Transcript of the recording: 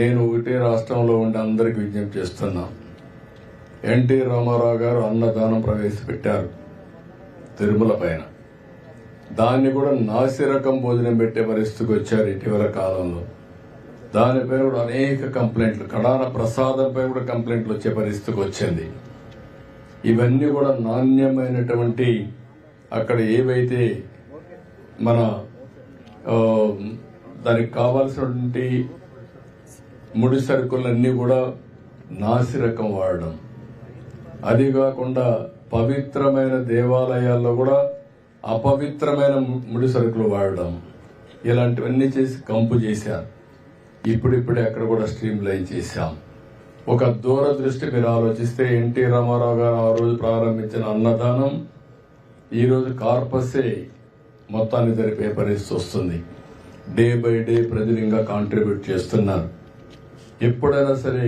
నేను ఒకటే రాష్ట్రంలో ఉండే అందరికి విజ్ఞప్తి చేస్తున్నా. ఎన్టీ రామారావు గారు అన్నదానం ప్రవేశపెట్టారు తిరుమల పైన. దాన్ని కూడా నాసిరకం భోజనం పెట్టే పరిస్థితికి వచ్చారు ఇటీవల కాలంలో. దానిపై కూడా అనేక కంప్లైంట్లు కడాన ప్రసాదంపై కూడా కంప్లైంట్లు వచ్చే పరిస్థితికి వచ్చింది. ఇవన్నీ కూడా నాణ్యమైనటువంటి అక్కడ ఏవైతే మన దానికి కావాల్సినటువంటి ముడి సరుకులన్నీ కూడా నాసిరకం వాడడం. అది కాకుండా పవిత్రమైన దేవాలయాల్లో కూడా అపవిత్రమైన ముడి సరుకులు వాడడం. ఇలాంటివన్నీ చేసి కంపు చేశారు. ఇప్పుడిప్పుడే అక్కడ కూడా స్ట్రీమ్ లైన్ చేశాం. ఒక దూరదృష్టి మీరు ఆలోచిస్తే ఎన్టీ రామారావు గారు ఆ రోజు ప్రారంభించిన అన్నదానం ఈరోజు కార్పసే మొత్తాన్ని జరిపే పరిస్థితి వస్తుంది. డే బై డే ప్రజలు ఇంకా కాంట్రిబ్యూట్ చేస్తున్నారు. ఎప్పుడైనా సరే